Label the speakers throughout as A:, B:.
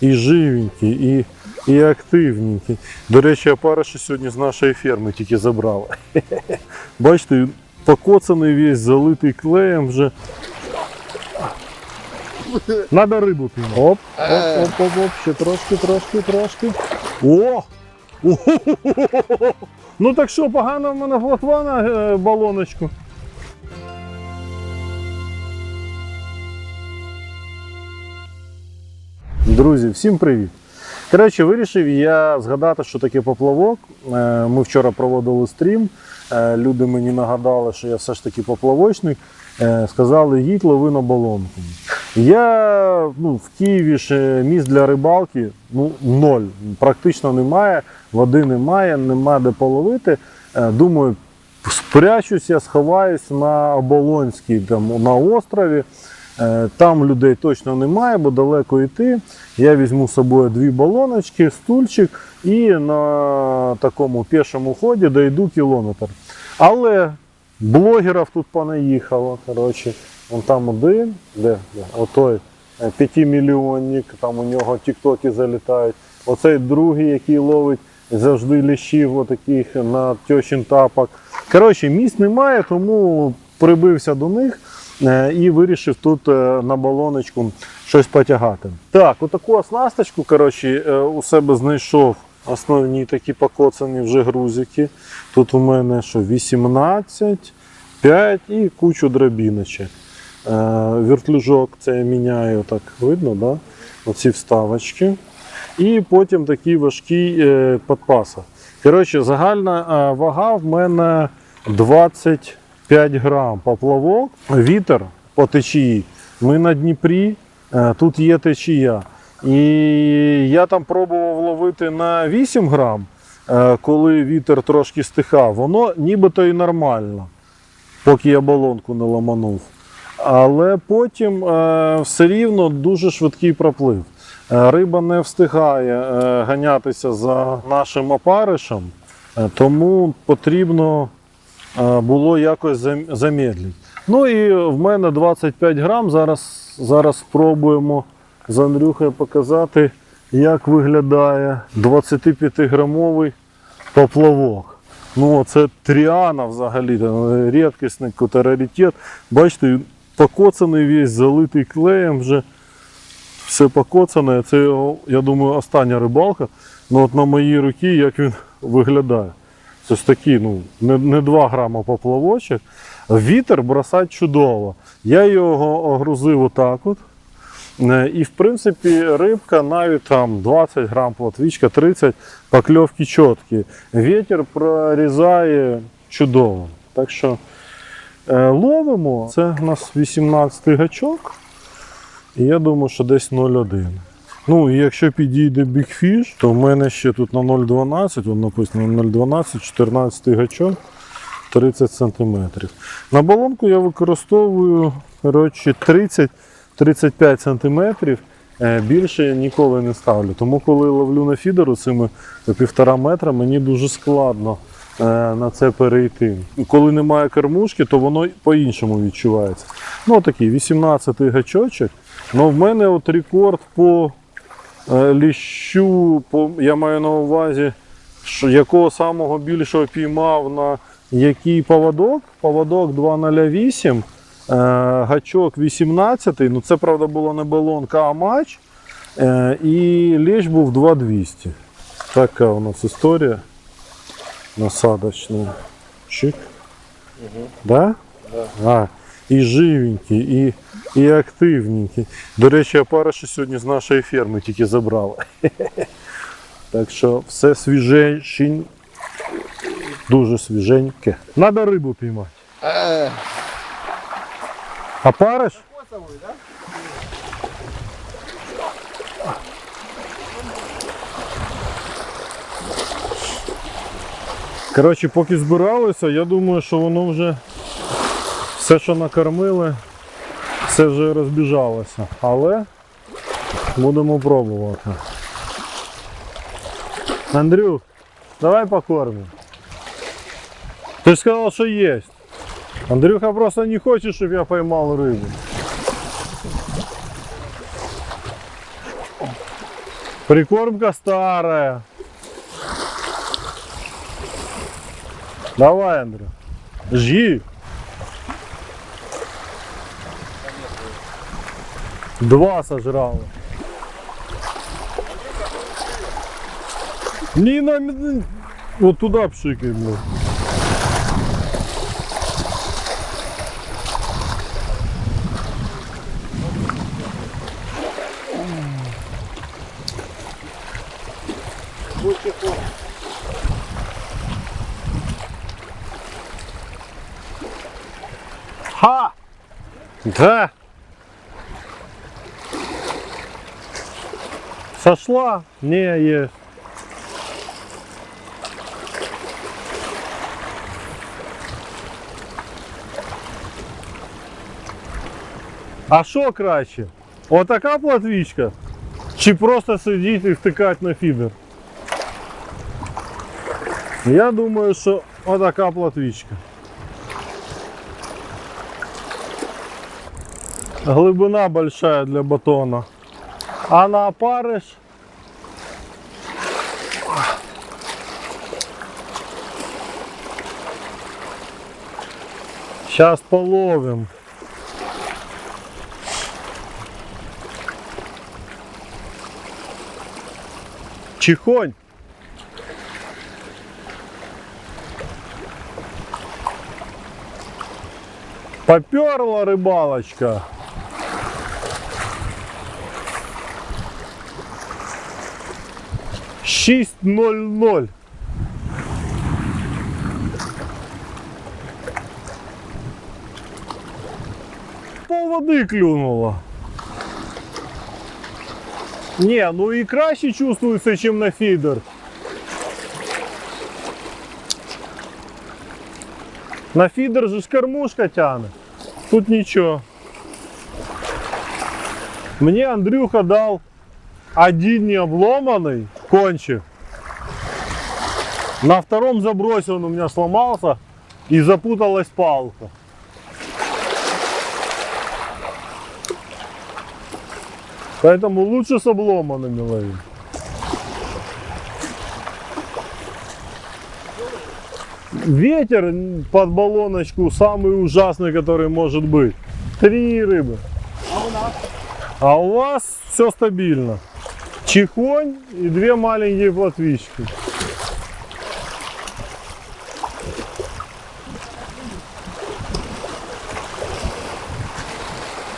A: і живенькі, і, і активненькі. До речі, опариші сьогодні з нашої ферми тільки забрали. Бачите, покоцаний весь, залитий клеєм вже. Надо рибу піймати. Оп, оп, оп, оп, ще трошки, трошки, трошки. О! Ну так що, погано в мене плотва на е, балоночку. Друзі, всім привіт! Коротше, вирішив я згадати, що таке поплавок. Е, Ми вчора проводили стрім. Е, Люди мені нагадали, що я все ж таки поплавочник. Е, Сказали, їдь лови на балонку. Я ну, в Києві ж місць для рибалки ну, ноль. Практично немає, води немає, нема де половити. Думаю, спрячуся, сховаюсь на Оболонській, там, на острові. Е, Там людей точно немає, бо далеко йти. Я візьму з собою дві балоночки, стульчик і на такому пішому ході дойду кілометр. Але блогерів тут понаїхало. Коротше, вон там один, де, де отой е, п'ятимільйонник, там у нього тіктоки залітають. Оцей другий, який ловить завжди ліщів отаких на тьощин тапок. Коротше, місць немає, тому прибився до них і вирішив тут е, на балоночку щось потягати. Так, отаку оснасточку коротше, е, у себе знайшов основні такі покоцані вже грузики. Тут у мене що 18, 5 і кучу дробіночок. Е, Вертлюжок це я міняю, так видно, да? оці вставочки. І потім такий важкий е, підпаса. Коротше, загальна е, вага в мене 25 грам поплавок, вітер по течії. Ми на Дніпрі, е, тут є течія. І я там пробував ловити на 8 грам, е, коли вітер трошки стихав. Воно нібито і нормально, поки я балонку не ламанув. Але потім е, все рівно дуже швидкий проплив. Риба не встигає ганятися за нашим опаришем, тому потрібно було якось зам- замедлити. Ну і в мене 25 грам. Зараз, зараз спробуємо з Андрюхою показати, як виглядає 25-грамовий поплавок. Ну, це тріана взагалі, рідкісний раритет. Бачите, покоцаний весь, залитий клеєм вже. Все покоцане. Це, я думаю, остання рибалка. Ну от на моїй руці як він виглядає. Це ж такий, ну, не, не 2 грама поплавочок. Вітер бросать чудово. Я його огрузив отак от. Е, І в принципі рибка навіть там 20 грам плотвічка, 30 покльовки чіткі. Вітер прорізає чудово. Так що е, ловимо. Це у нас 18 гачок. І я думаю, що десь 0,1. Ну, якщо підійде Fish, то в мене ще тут на 0,12, вон написано 0,12, 14 гачок, 30 см. На балонку я використовую коротше, 30-35 см. Більше я ніколи не ставлю. Тому коли ловлю на фідеру цими півтора метра, мені дуже складно е, на це перейти. Коли немає кормушки, то воно по-іншому відчувається. Ну, такий 18 гачочок. Ну, в мене от рекорд по ліщу, я маю на увазі, що якого самого більшого піймав на який поводок. Поводок 208, е, гачок 18. Ну це правда було не балонка, а матч. Е, і лещ був 2200. Така у нас історія насадочна. Чик. Да? А, і живенькі, і, і активненькі. До речі, опариші сьогодні з нашої ферми тільки забрали. Так що все свіженьке, дуже свіженьке. Надо рибу піймати. Опариш? Коротше, поки збиралися, я думаю, що воно вже все, що накормили, все вже розбіжалося. Але будемо пробувати. Андрюх, давай покормимо. Ти ж сказав, що є. Андрюха просто не хоче, щоб я поймал рибу. Прикормка старая. Давай, Андрей. Жги. Два сожрала. Не на... Вот туда пшикай, блядь. Ха! Да. Сошла? Не, есть. А що краще? Отака платвічка? Чи просто сидіти і втикати на фідер? Я думаю, що отака платвічка. Глибина большая для батона. А на опарыш Сейчас половим. Чихонь. Поперла рыбалочка. Шість ноль ноль. Пол води клюнуло. Не, ну і краще чувствується, ніж на фідер. На фідер же ж кормушка тяне. Тут нічого. Мені Андрюха дав один не обломанный кончик. На втором забросе он у меня сломался и запуталась палка. Поэтому лучше с обломанными ловить. Ветер под баллоночку самый ужасный, который может быть. Три рыбы. А у вас все стабильно. Чихонь и две маленькие плотвички.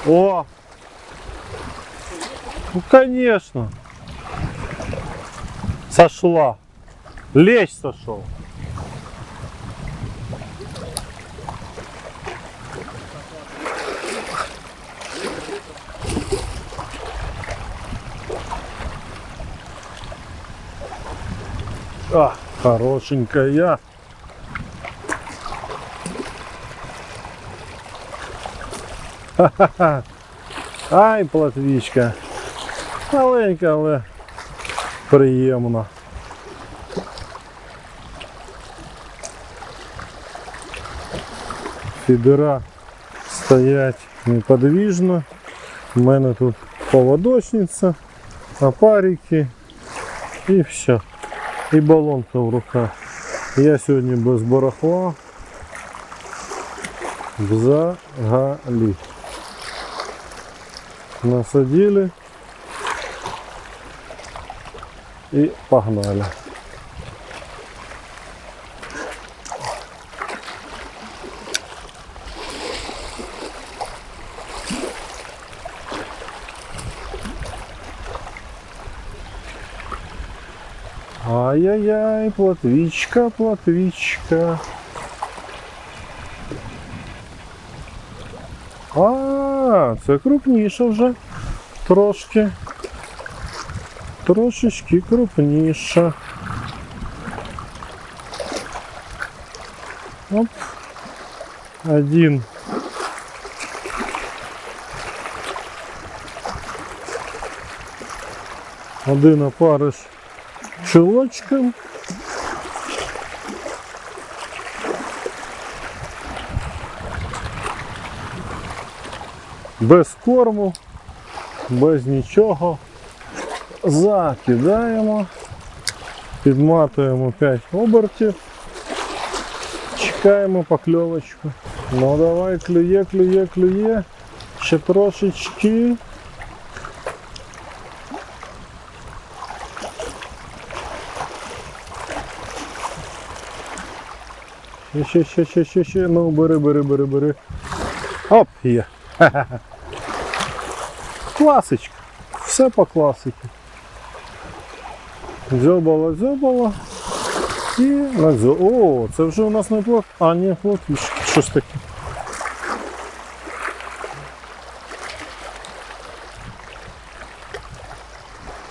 A: О! Ну конечно. Сошла. Лещ сошел. А, хорошенькая. Ха-ха-ха. Ай, платвічка. Маленька, але приємна. Фідера стоять неподвижно. У мене тут поводочниця, опарики і все. І балонка в руках. Я сьогодні без барахла. Взагалі. Насадили і погнали. Ай-яй-яй, платвічка, платвічка. А, це крупніше вже. Трошки. Трошечки крупніше. Оп. Один. Один опариш чулочком. Без корму, без нічого. закидаємо, підматуємо 5 обертів, чекаємо покльовочку. Ну давай, клює, клює, клює. Ще трошечки. Ще, ще, ще, ще, ще. Ну, бери, бери, бери, бери. Оп, є. Класичка. Все по класиці. Дзьобало, дзьобало. І на дзьо. О, це вже у нас не плот. А, ні, плотвішки. Щось таке.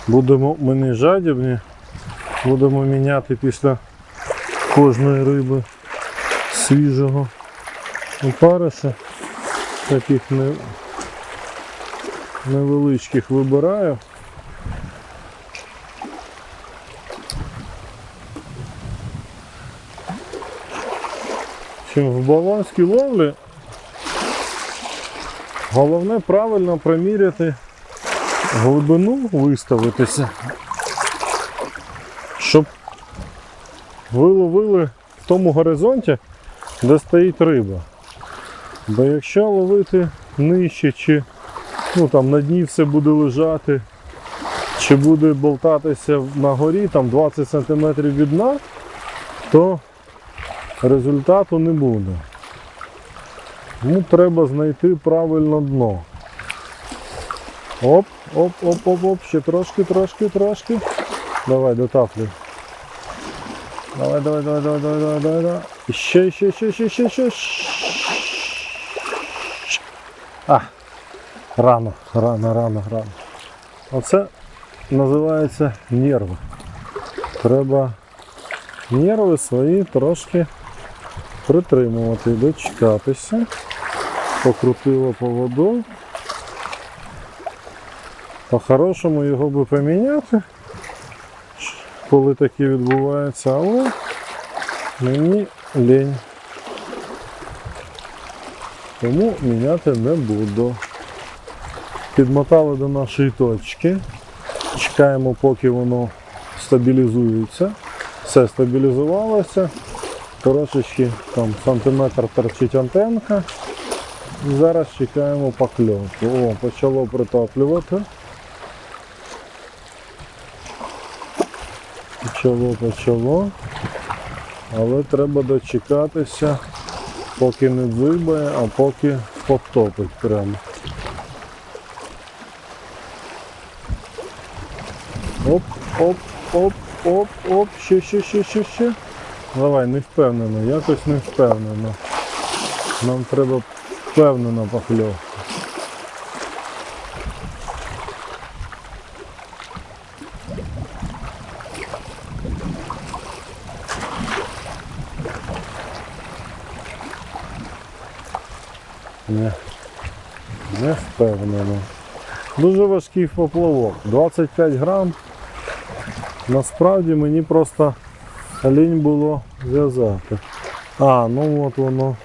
A: Будемо ми не жадібні, будемо міняти після кожної риби свіжого опариша. Таких не, невеличких вибираю. В баланській ловлі головне правильно проміряти глибину, виставитися, щоб ви ловили в тому горизонті, де стоїть риба. Бо якщо ловити нижче, чи ну, там, на дні все буде лежати, чи буде болтатися на горі там 20 см від дна, то результату не буде. Тому треба знайти правильно дно. Оп, оп, оп, оп, оп, ще трошки, трошки, трошки. Давай, дотаплюй. Давай, давай, давай, давай, давай, давай, давай, давай. Ще, ще, ще, ще, ще, ще. А, рано, рано, рано, рано. Оце називається нерви. Треба нерви свої трошки притримувати, дочекатися. Покрутило поводу. По-хорошому його би поміняти, коли таке відбувається, але мені лінь. Тому міняти не буду. Підмотали до нашої точки. Чекаємо, поки воно стабілізується. Все стабілізувалося. Трошечки там сантиметр торчить антенка. Зараз чекаємо покльовку. О, почало притоплювати. Почало, почало. Але треба дочекатися, поки не дзибає, а поки потопить прямо. Оп, оп, оп, оп, оп, ще, ще, ще, ще, ще. Давай, не впевнено, якось не впевнено. Нам треба впевнено покльовка. Не, не впевнено. Дуже важкий поплавок. 25 грам. Насправді мені просто лінь було в'язати. А, ну от воно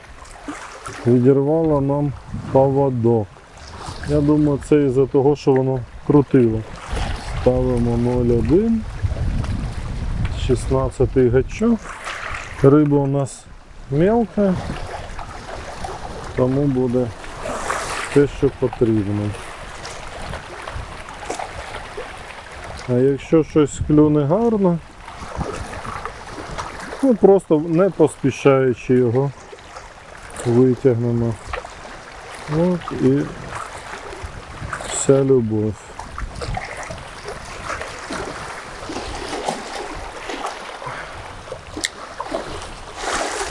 A: відірвало нам поводок. Я думаю, це із-за того, що воно крутило. Ставимо 0,1. 16 гачок. Риба у нас мелка, тому буде те, що потрібно. А якщо щось клюне гарно, ну просто не поспішаючи його витягнемо. От і вся любов.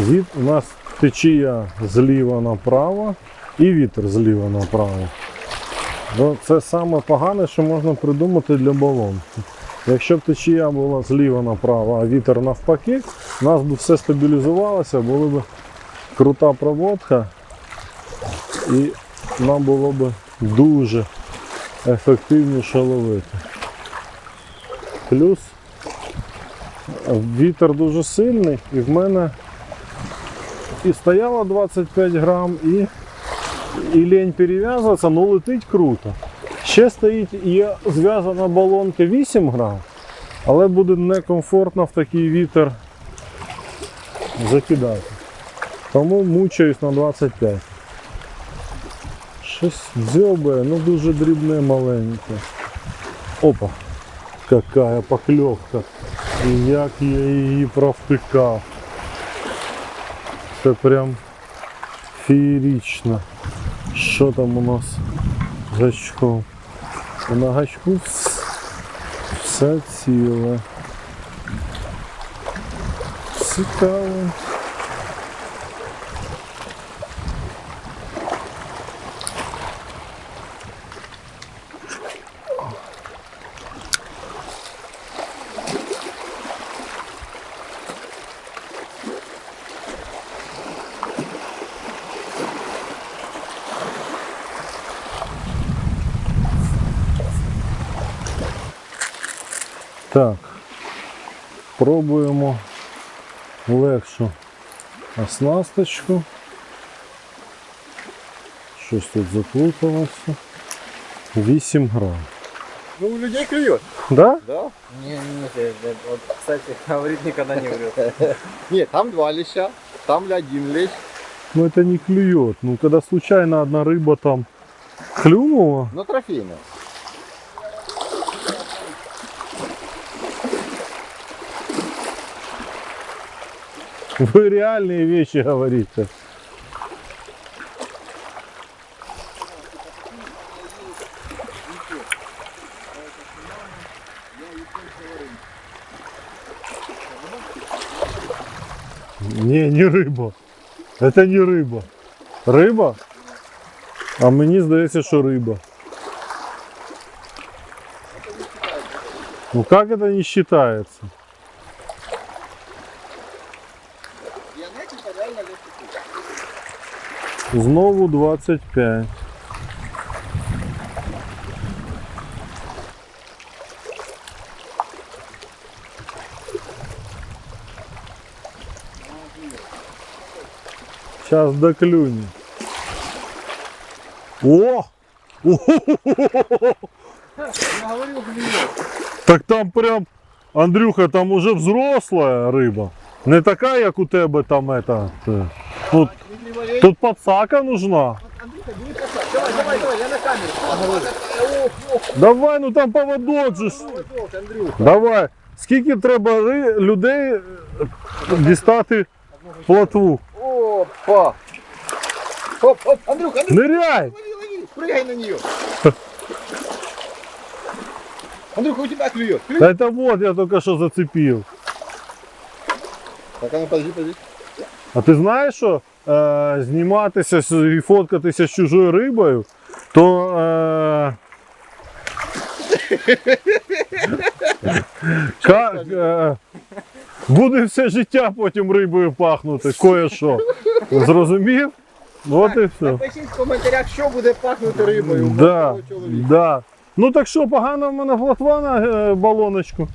A: Від у нас течія зліва направо і вітер зліва направо. Ну, Це саме погане, що можна придумати для балонки. Якщо б течія була зліва направо, а вітер навпаки, у нас би все стабілізувалося, була б крута проводка і нам було б дуже ефективніше ловити. Плюс вітер дуже сильний і в мене і стояло 25 грам, і, і лень перев'язуватися, але летить круто. Ще стоїть є зв'язана балонка 8 грам, але буде некомфортно в такий вітер закидати. Тому мучаюсь на 25. Щось дзьобає, ну дуже дрібне маленьке. Опа! Какая покльовка. І як я її провтикав. Це прям феєрично. Що там у нас гачком? На гачку вс- все ціле. Цікаво. Так. Пробуємо легшу оснасточку. Щось тут заплуталося. 8 грам.
B: Ну, у людей клюет.
A: Да?
B: Да?
C: Не, не, не, вот, кстати, говорит никогда не врет.
B: Нет, там два леща, там один лещ.
A: Но это не клюет. Ну, когда случайно одна рыба там клюнула,
B: Но трофейная.
A: Вы реальные вещи говорите. Не, не риба. Это не риба. Риба? А мені здається, що риба. Ну как это не считается? Знову 25. Сейчас доклюнем. О! Так там прям, Андрюха, там уже взрослая риба. Не така, як у тебе там это. е, Тут, тут подсака нужна.
B: Давай, давай, давай, я на камеру.
A: Давай, ну там поводок же. ж.
B: Вот, Андрюх.
A: Давай. Скільки треба ри- людей е, дістати плотву?
B: Опа. Оп, оп, Андрюх, Андрюх,
A: Ныряй!
B: лови, лови, прыгай на нее. Андрюха, у тебя клюет. Клюет.
A: Та это вот я только що зацепив.
B: Так, а ну подожди, подожди.
A: А ти знаєш, що е, зніматися з- і фоткатися з чужою рибою, то е, ка, е, буде все життя потім рибою пахнути, кое-що. Зрозумів? От і все.
B: Напишіть в коментарях, що буде пахнути рибою. у
A: Да,
B: кожного чоловіка.
A: да. Ну так що, погано в мене плотва на е, балоночку.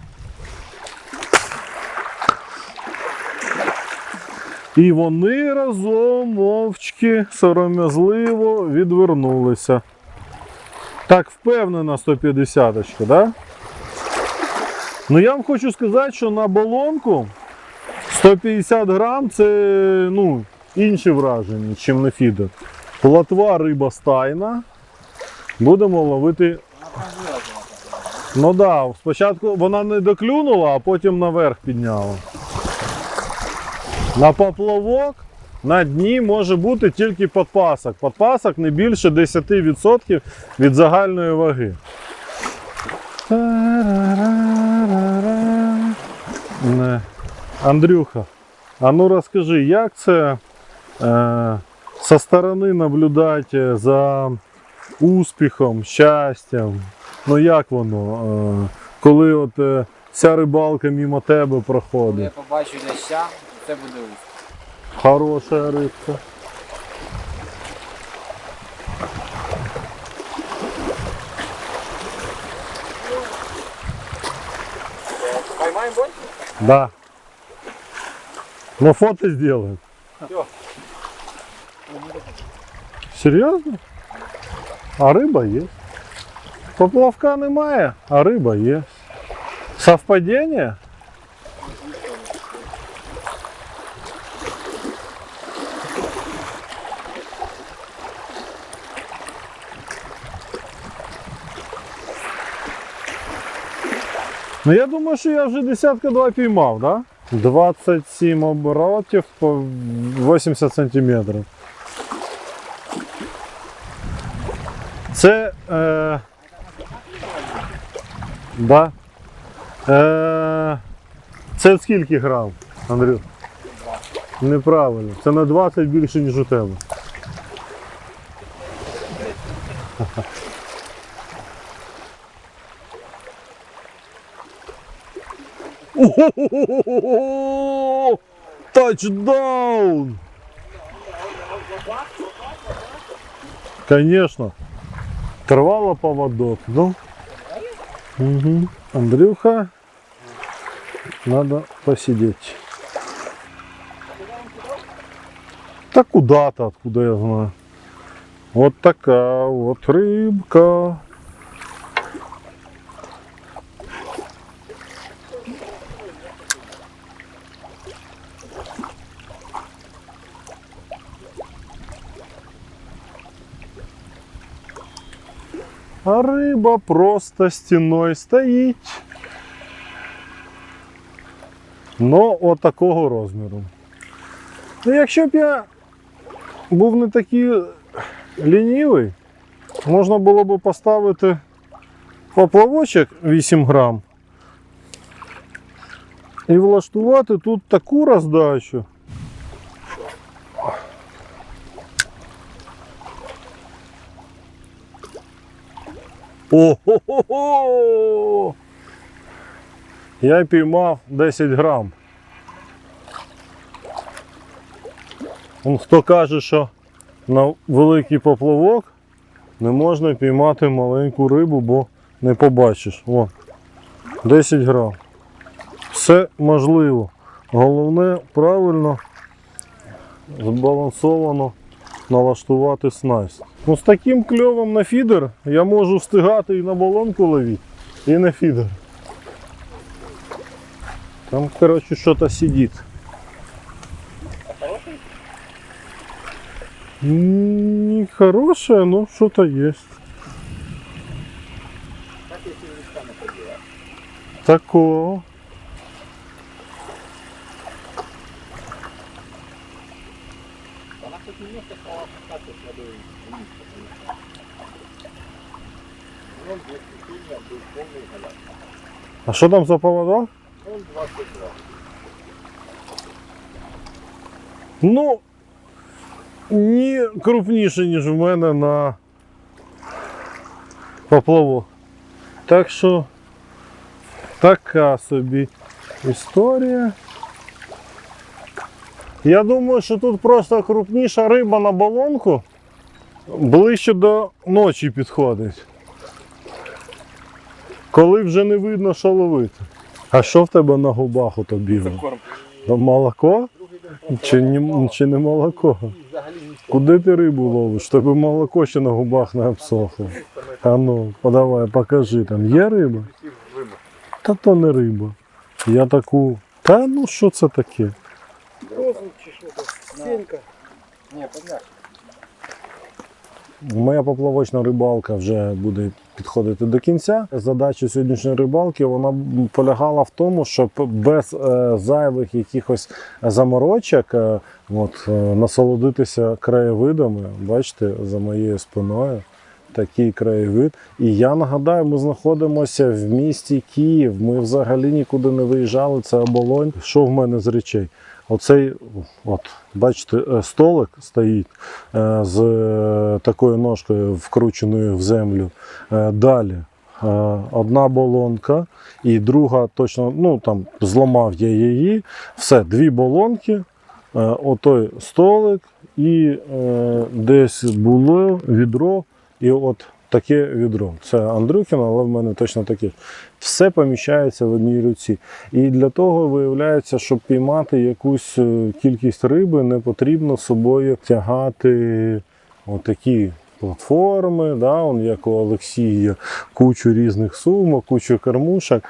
A: І вони разом мовчки, сором'язливо відвернулися. Так впевнена 150 очка, да? Ну я вам хочу сказати, що на балонку 150 грам це ну, інші враження, чим на фідер. Плотва риба стайна. Будемо ловити. Ну так, да, спочатку вона не доклюнула, а потім наверх підняла. На поплавок на дні може бути тільки подпасок. Подпасок не більше 10% від загальної ваги. Не. Андрюха, а ну розкажи, як це е, со сторони наблюдати за успіхом, щастям? Ну як воно? Е, коли от е, вся рибалка мимо тебе
C: Коли я побачу ляща, це буде успіх.
A: Хороша рибка.
B: Поймаем больше?
A: Да. Но фото сделаем.
B: Всё.
A: Серьезно? А рыба есть. Поплавка немає, а риба є. Совпадіння? Ну я думаю, що я вже десятка два піймав, да? 27 оборотів по 80 сантиметрів. Це. Е... Да. Е... Це скільки грам, Андрю? Неправильно. Це на 20 більше, ніж у тебе. Тачдаун! Конечно. Трвало поводок. Ну. Угу. Андрюха. Надо посидеть. Да куда-то, откуда я знаю. Вот такая вот рыбка. А риба просто стіною стоїть. Но от такого розміру. Ну, якщо б я був не такий лінівий, можна було б поставити поплавочок 8 грам і влаштувати тут таку роздачу. Ого-го-го! Я піймав 10 грам. Хто каже, що на великий поплавок не можна піймати маленьку рибу, бо не побачиш. О, 10 грам. Все можливо. Головне правильно, збалансовано налаштувати снасть. Ну, з таким кльовом на фідер я можу встигати і на балонку ловити, і на фідер. Там, короче, что-то сидит. М, Не хорошее, но что-то есть. Такого.
B: Вона хоч немножко стала пускати з водою вниз, потому що Вон 200 був повний галяк.
A: А що там за поводок?
B: Вон 22.
A: Ну, не крупніше, ніж в мене на поплавок. Так що така собі історія. Я думаю, що тут просто крупніша риба на балонку ближче до ночі підходить. Коли вже не видно, що ловити. А що в тебе на губах ото бігає? Молоко? Чи не, чи не молоко? Куди ти рибу ловиш? Тебе молоко ще на губах не обсохло. А ну, подавай, покажи там. Є риба? Та то не риба. Я таку. Та ну що це таке?
B: Розум чи що то? Сінька. Ні, подняк.
A: Моя поплавочна рибалка вже буде підходити до кінця. Задача сьогоднішньої рибалки вона полягала в тому, щоб без е, зайвих якихось заморочок е, от, е, насолодитися краєвидами. Бачите, за моєю спиною такий краєвид. І я нагадаю, ми знаходимося в місті Київ. Ми взагалі нікуди не виїжджали. Це оболонь. Що в мене з речей? Оцей, от, бачите, е, столик стоїть е, з е, такою ножкою вкрученою в землю. Далі одна болонка і друга точно, ну там зламав я її. Все, дві болонки, отой столик і десь було відро, і от таке відро. Це Андрюхіна, але в мене точно таке. Все поміщається в одній руці. І для того виявляється, щоб піймати якусь е, кількість риби, не потрібно з собою тягати отакі платформи, да, он, як у Олексія, кучу різних сумок, кучу кормушок.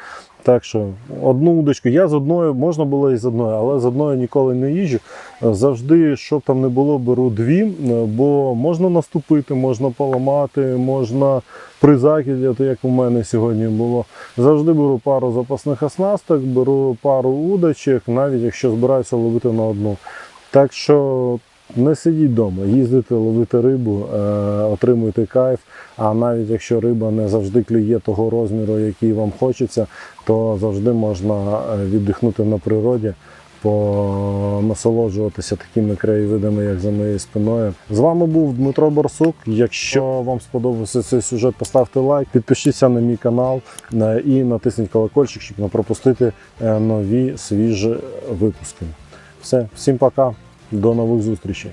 A: Так що одну удочку. Я з одною, можна було і з одною, але з одною ніколи не їжджу. Завжди, щоб там не було, беру дві, бо можна наступити, можна поламати, можна при закиді, от як у мене сьогодні було. Завжди беру пару запасних оснасток, беру пару удочок, навіть якщо збираюся ловити на одну. Так що не сидіть вдома, їздите, ловити рибу, е, отримуйте кайф. А навіть якщо риба не завжди клює того розміру, який вам хочеться, то завжди можна е, віддихнути на природі, насолоджуватися такими краєвидами, як за моєю спиною. З вами був Дмитро Барсук. Якщо вам сподобався цей сюжет, поставте лайк, підпишіться на мій канал е, і натисніть колокольчик, щоб не пропустити е, нові свіжі випуски. Все, всім пока, до нових зустрічей.